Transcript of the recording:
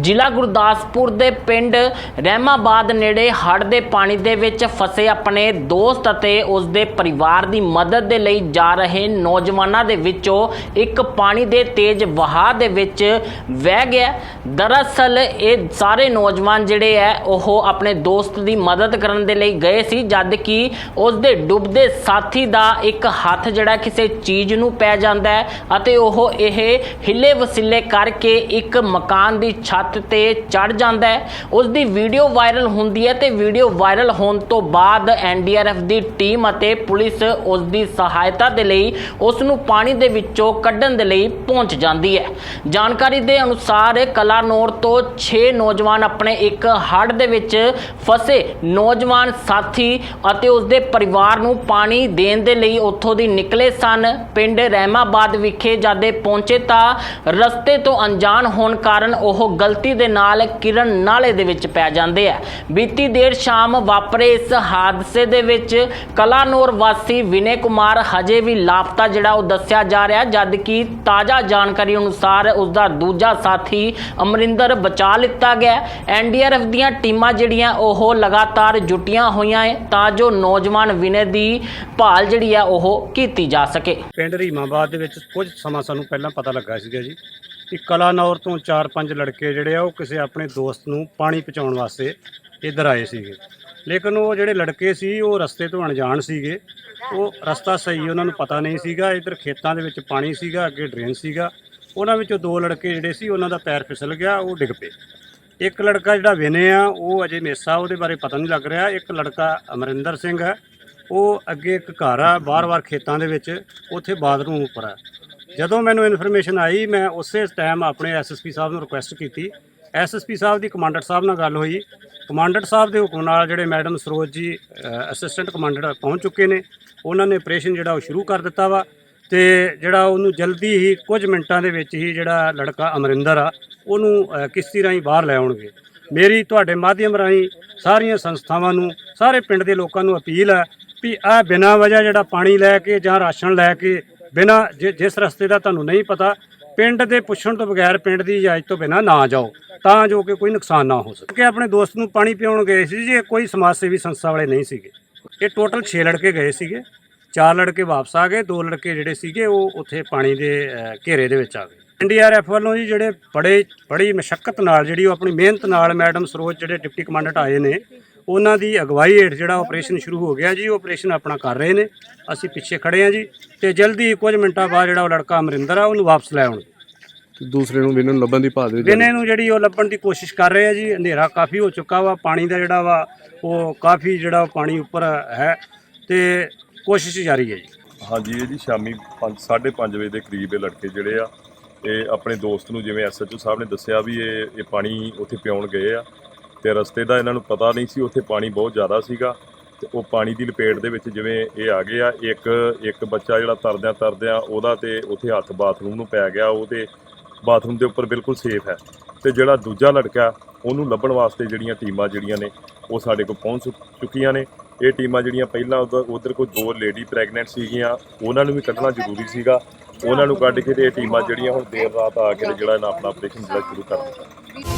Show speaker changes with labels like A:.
A: ਜ਼ਿਲ੍ਹਾ ਗੁਰਦਾਸਪੁਰ ਦੇ ਪਿੰਡ ਰਹਿਮਾਬਾਦ ਨੇੜੇ ਹੜ੍ਹ ਦੇ ਪਾਣੀ ਦੇ ਵਿੱਚ ਫਸੇ ਆਪਣੇ ਦੋਸਤ ਅਤੇ ਉਸ ਦੇ ਪਰਿਵਾਰ ਦੀ ਮਦਦ ਦੇ ਲਈ ਜਾ ਰਹੇ ਨੌਜਵਾਨਾਂ ਦੇ ਵਿੱਚੋਂ ਇੱਕ ਪਾਣੀ ਦੇ ਤੇਜ਼ ਵਹਾਅ ਦੇ ਵਿੱਚ ਵਹਿ ਗਿਆ। ਦਰਅਸਲ ਇਹ ਸਾਰੇ ਨੌਜਵਾਨ ਜਿਹੜੇ ਹੈ, ਉਹ ਆਪਣੇ ਦੋਸਤ ਦੀ ਮਦਦ ਕਰਨ ਦੇ ਲਈ ਗਏ ਸੀ, ਜਦ ਕਿ ਉਸ ਦੇ ਡੁੱਬਦੇ ਸਾਥੀ ਦਾ ਇੱਕ ਹੱਥ ਜਿਹੜਾ ਕਿਸੇ ਚੀਜ਼ ਨੂੰ ਪੈ ਜਾਂਦਾ ਹੈ ਅਤੇ ਉਹ ਇਹ ਹਿੱਲੇ ਵਸਿੱਲੇ ਕਰਕੇ ਇੱਕ ਮਕਾਨ ਦੀ ਛੱਤ ਤੇ ਚੜ ਜਾਂਦਾ ਹੈ। ਉਸ ਦੀ ਵੀਡੀਓ ਵਾਇਰਲ ਹੁੰਦੀ ਹੈ ਤੇ ਵੀਡੀਓ ਵਾਇਰਲ ਹੋਣ ਤੋਂ ਬਾਅਦ ਐਨਡੀਆਰਐਫ ਦੀ ਟੀਮ ਅਤੇ ਪੁਲਿਸ ਉਸ ਦੀ ਸਹਾਇਤਾ ਦੇ ਲਈ ਉਸ ਨੂੰ ਪਾਣੀ ਦੇ ਵਿੱਚੋਂ ਕੱਢਣ ਦੇ ਲਈ ਪਹੁੰਚ ਜਾਂਦੀ ਹੈ। ਜਾਣਕਾਰੀ ਦੇ ਅਨੁਸਾਰ ਕਲਾਨੌਰ ਤੋਂ 6 ਨੌਜਵਾਨ ਆਪਣੇ ਇੱਕ ਹੜ੍ਹ ਦੇ ਵਿੱਚ ਫਸੇ ਨੌਜਵਾਨ ਸਾਥੀ ਅਤੇ ਉਸ ਦੇ ਪਰਿਵਾਰ ਨੂੰ ਪਾਣੀ ਦੇਣ ਦੇ ਲਈ ਉੱਥੋਂ ਦੀ ਨਿਕਲੇ ਸਨ। ਪਿੰਡ ਰਹਿਮਾਬਾਦ ਵਿਖੇ ਜਾਦੇ ਪਹੁੰਚੇ ਤਾਂ ਰਸਤੇ ਤੋਂ ਅਣਜਾਣ ਹੋਣ ਕਾਰਨ ਉਹ ਗਲਤ ਦੇ ਨਾਲ ਕਿਰਨ ਨਾਲੇ ਦੇ ਵਿੱਚ ਪੈ ਜਾਂਦੇ ਆ। ਬੀਤੀ ਦੇਰ ਸ਼ਾਮ ਵਾਪਰੇ ਇਸ ਹਾਦਸੇ ਦੇ ਵਿੱਚ ਕਲਾਨੌਰ ਵਾਸੀ ਵਿਨੇ ਕੁਮਾਰ ਹਜੇ ਵੀ ਲਾਪਤਾ, ਜਿਹੜਾ ਉਹ ਦੱਸਿਆ ਜਾ ਰਿਹਾ ਜਦ ਕਿ ਤਾਜ਼ਾ ਜਾਣਕਾਰੀ ਅਨੁਸਾਰ ਉਸ ਦਾ ਦੂਜਾ ਸਾਥੀ ਅਮਰਿੰਦਰ ਬਚਾ ਲਿੱਤਾ ਗਿਆ। ਐਨਡੀਆਰਐਫ ਦੀਆਂ ਟੀਮਾਂ ਜਿਹੜੀਆਂ ਉਹ ਲਗਾਤਾਰ ਜੁਟੀਆਂ ਹੋਈਆਂ ਹੈ ਤਾਂ ਜੋ ਨੌਜਵਾਨ ਵਿਨੇ ਦੀ ਭਾਲ ਜਿਹੜੀ ਆ ਉਹ ਕੀਤੀ ਜਾ ਸਕੇ।
B: ਪਿੰਡ ਰੀਮਾਬਾਦ ਦੇ ਵਿੱਚ ਕੁਝ ਸਮਾਂ ਸਾਨੂੰ ਪਹਿਲਾਂ ਪਤਾ ਲੱਗਾ ਸੀਗਾ ਜੀ। ਕਿ ਕਲਾਨੌਰ ਤੋਂ 4-5 ਲੜਕੇ ਜਿਹੜੇ ਆ, ਉਹ ਕਿਸੇ ਆਪਣੇ ਦੋਸਤ ਨੂੰ ਪਾਣੀ ਪਹੁੰਚਾਉਣ ਵਾਸਤੇ ਇੱਧਰ ਆਏ ਸੀਗੇ। ਲੇਕਿਨ ਉਹ ਜਿਹੜੇ ਲੜਕੇ ਸੀ, ਉਹ ਰਸਤੇ ਤੋਂ ਅਣਜਾਣ ਸੀਗੇ। ਉਹ ਰਸਤਾ ਸਹੀ ਉਹਨਾਂ ਨੂੰ ਪਤਾ ਨਹੀਂ ਸੀਗਾ। ਇੱਧਰ ਖੇਤਾਂ ਦੇ ਵਿੱਚ ਪਾਣੀ ਸੀਗਾ, ਅੱਗੇ ਡਰੇਨ ਸੀਗਾ। ਉਹਨਾਂ ਵਿੱਚੋਂ ਦੋ ਲੜਕੇ ਜਿਹੜੇ ਸੀ, ਉਹਨਾਂ ਦਾ ਪੈਰ ਫਿਸਲ ਗਿਆ, ਉਹ ਡਿੱਗ ਪਏ। ਇੱਕ ਲੜਕਾ ਜਿਹੜਾ ਵਿਨੇ ਆ, ਉਹ ਅਜੇ ਮੇਸਾ, ਉਹਦੇ ਬਾਰੇ ਪਤਾ ਨਹੀਂ ਲੱਗ ਰਿਹਾ। ਇੱਕ ਲੜਕਾ ਅਮਰਿੰਦਰ ਸਿੰਘ ਹੈ। ਉਹ ਅੱਗੇ ਇੱਕ ਘਰ ਆ ਬਾਰ-ਬਾਰ ਖੇਤਾਂ ਦੇ ਵਿੱਚ, ਉੱਥੇ ਬਾਥਰੂਮ ਉੱਪਰ ਆ। ਜਦੋਂ ਮੈਨੂੰ ਇਨਫੋਰਮੇਸ਼ਨ ਆਈ, ਮੈਂ ਉਸੇ ਟਾਈਮ ਆਪਣੇ ਐਸਐਸਪੀ ਸਾਹਿਬ ਨੂੰ ਰਿਕੁਐਸਟ ਕੀਤੀ। ਐਸਐਸਪੀ ਸਾਹਿਬ ਦੀ ਕਮਾਂਡਰ ਸਾਹਿਬ ਨਾਲ ਗੱਲ ਹੋਈ। ਕਮਾਂਡਰ ਸਾਹਿਬ ਦੇ ਹੁਕਮ ਨਾਲ ਜਿਹੜੇ ਮੈਡਮ ਸਰੋਜ ਜੀ ਅਸਿਸਟੈਂਟ ਕਮਾਂਡਰ ਪਹੁੰਚ ਚੁੱਕੇ ਨੇ, ਉਹਨਾਂ ਨੇ ਆਪਰੇਸ਼ਨ ਜਿਹੜਾ ਉਹ ਸ਼ੁਰੂ ਕਰ ਦਿੱਤਾ ਵਾ ਤੇ ਜਿਹੜਾ ਉਹਨੂੰ ਜਲਦੀ ਹੀ ਕੁਝ ਮਿੰਟਾਂ ਦੇ ਵਿੱਚ ਹੀ ਜਿਹੜਾ ਲੜਕਾ ਅਮਰਿੰਦਰ ਆ, ਉਹਨੂੰ ਕਿਸ਼ਤੀ ਰਾਹੀਂ ਬਾਹਰ ਲੈ ਆਉਣਗੇ। ਮੇਰੀ ਤੁਹਾਡੇ ਮਾਧਿਅਮ ਰਾਹੀਂ ਸਾਰੀਆਂ ਸੰਸਥਾਵਾਂ ਨੂੰ, ਸਾਰੇ ਪਿੰਡ ਦੇ ਲੋਕਾਂ ਨੂੰ ਅਪੀਲ ਹੈ ਵੀ ਆ ਬਿਨਾਂ ਵਜ੍ਹਾ ਜਿਹੜਾ ਪਾਣੀ ਲੈ ਕੇ ਜਾਂ ਰਾਸ਼ਨ ਲੈ ਕੇ ਬਿਨਾਂ ਜਿ- ਜਿਸ ਰਸਤੇ ਦਾ ਤੁਹਾਨੂੰ ਨਹੀਂ ਪਤਾ, ਪਿੰਡ ਦੇ ਪੁੱਛਣ ਤੋਂ ਬਗੈਰ ਪਿੰਡ ਦੀ ਇਜਾਜ਼ਤ ਤੋਂ ਬਿਨਾਂ ਨਾ ਜਾਓ, ਤਾਂ ਜੋ ਕਿ ਕੋਈ ਨੁਕਸਾਨ ਨਾ ਹੋ ਸਕੇ। ਕਿ ਆਪਣੇ ਦੋਸਤ ਨੂੰ ਪਾਣੀ ਪਿਉਣ ਗਏ ਸੀ ਜੀ, ਇਹ ਕੋਈ ਸਮਾਜ ਸੇਵੀ ਸੰਸਥਾ ਵਾਲੇ ਨਹੀਂ ਸੀਗੇ। ਇਹ ਟੋਟਲ 6 ਲੜਕੇ ਗਏ ਸੀਗੇ, ਚਾਰ ਲੜਕੇ ਵਾਪਸ ਆ ਗਏ, ਦੋ ਲੜਕੇ ਜਿਹੜੇ ਸੀਗੇ, ਉਹ ਉੱਥੇ ਪਾਣੀ ਦੇ ਘੇਰੇ ਦੇ ਵਿੱਚ ਆ ਗਏ। ਐਨਡੀਆਰਐਫ ਵੱਲੋਂ ਜੀ ਜਿਹੜੇ ਬੜੇ, ਬੜੀ ਮਸ਼ੱਕਤ ਨਾਲ, ਜਿਹੜੀ ਉਹ ਆਪਣੀ ਮਿਹਨਤ ਨਾਲ ਮੈਡਮ ਸਰੋਜ ਜਿਹੜੇ ਡਿਪਟੀ ਕਮਾਂਡੈਂਟ ਆਏ ਨੇ ਉਹਨਾਂ ਦੀ ਅਗਵਾਈ ਹੇਠ ਜਿਹੜਾ ਆਪਰੇਸ਼ਨ ਸ਼ੁਰੂ ਹੋ ਗਿਆ ਜੀ ਉਹ ਆਪਰੇਸ਼ਨ ਆਪਣਾ ਕਰ ਰਹੇ ਨੇ। ਅਸੀਂ ਪਿੱਛੇ ਖੜੇ ਹਾਂ ਜੀ ਤੇ ਜਲਦੀ ਕੁਝ ਮਿੰਟਾਂ ਬਾਅਦ ਜਿਹੜਾ ਉਹ ਲੜਕਾ ਅਮਰਿੰਦਰ ਆ ਉਹਨੂੰ ਵਾਪਸ ਲੈ ਆਉਣਗੇ
C: ਤੇ ਦੂਸਰੇ ਨੂੰ ਵੀ ਇਹਨਾਂ ਨੂੰ ਲੱਭਣ ਦੀ ਭਾਲ ਦੇ ਵਿੱਚ
B: ਵਿਨੇ ਨੂੰ ਜਿਹੜੀ ਉਹ ਲੱਭਣ ਦੀ ਕੋਸ਼ਿਸ਼ ਕਰ ਰਹੇ ਆ ਜੀ ਅੰਧੇਰਾ ਕਾਫੀ ਹੋ ਚੁੱਕਾ ਵਾ ਪਾਣੀ ਦਾ ਜਿਹੜਾ ਵਾ ਉਹ ਕਾਫੀ ਜਿਹੜਾ ਪਾਣੀ ਉੱਪਰ ਹੈ ਤੇ ਕੋਸ਼ਿਸ਼ ਜਾਰੀ ਹੈ ਜੀ।
D: ਹਾਂਜੀ ਇਹ ਜੀ ਸ਼ਾਮੀ 5:30 ਵਜੇ ਦੇ ਕਰੀਬ ਇਹ ਲੜਕੇ ਜਿਹੜੇ ਆ ਇਹ ਆਪਣੇ ਦੋਸਤ ਨੂੰ ਜਿਵੇਂ ਐਸਐਚਓ ਸਾਹਿਬ ਨੇ ਦੱਸਿਆ ਵੀ ਇਹ ਇਹ ਪਾਣੀ ਉੱਥੇ ਪਿਉਣ ਗਏ ਆ। ਤੇ ਰਸਤੇ ਦਾ ਇਹਨਾਂ ਨੂੰ ਪਤਾ ਨਹੀਂ ਸੀ, ਉੱਥੇ ਪਾਣੀ ਬਹੁਤ ਜ਼ਿਆਦਾ ਸੀਗਾ ਤੇ ਉਹ ਪਾਣੀ ਦੀ ਲਪੇਟ ਦੇ ਵਿੱਚ ਜਿਵੇਂ ਇਹ ਆ ਗਏ ਆ, ਇੱਕ ਇੱਕ ਬੱਚਾ ਜਿਹੜਾ ਤਰਦਿਆਂ ਤਰਦਿਆਂ ਉਹਦਾ ਤੇ ਉੱਥੇ ਹੱਥ ਬਾਥਰੂਮ ਨੂੰ ਪੈ ਗਿਆ, ਉਹ ਤੇ ਬਾਥਰੂਮ ਦੇ ਉੱਪਰ ਬਿਲਕੁਲ ਸੇਫ ਹੈ। ਤੇ ਜਿਹੜਾ ਦੂਜਾ ਲੜਕਾ, ਉਹਨੂੰ ਲੱਭਣ ਵਾਸਤੇ ਜਿਹੜੀਆਂ ਟੀਮਾਂ ਜਿਹੜੀਆਂ ਨੇ, ਉਹ ਸਾਡੇ ਕੋਲ ਪਹੁੰਚ ਚੁੱਕੀਆਂ ਨੇ। ਇਹ ਟੀਮਾਂ ਜਿਹੜੀਆਂ ਪਹਿਲਾਂ ਉਧਰ ਉਧਰ ਕੋਈ ਦੋ ਲੇਡੀ ਪ੍ਰੈਗਨੈਂਟ ਸੀਗੀਆਂ, ਉਹਨਾਂ ਨੂੰ ਵੀ ਕੱਢਣਾ ਜ਼ਰੂਰੀ ਸੀਗਾ। ਉਹਨਾਂ ਨੂੰ ਕੱਢ ਕੇ ਤੇ ਇਹ ਟੀਮਾਂ ਜਿਹੜੀਆਂ ਹੁਣ ਦੇਰ ਰਾਤ ਆ ਕੇ ਜਿਹੜਾ ਇਹਨਾਂ ਆਪਣਾ ਆਪਰੇਸ਼ਨ ਜਿਹੜਾ ਸ਼ੁਰੂ ਕਰ ਦਿੱਤਾ।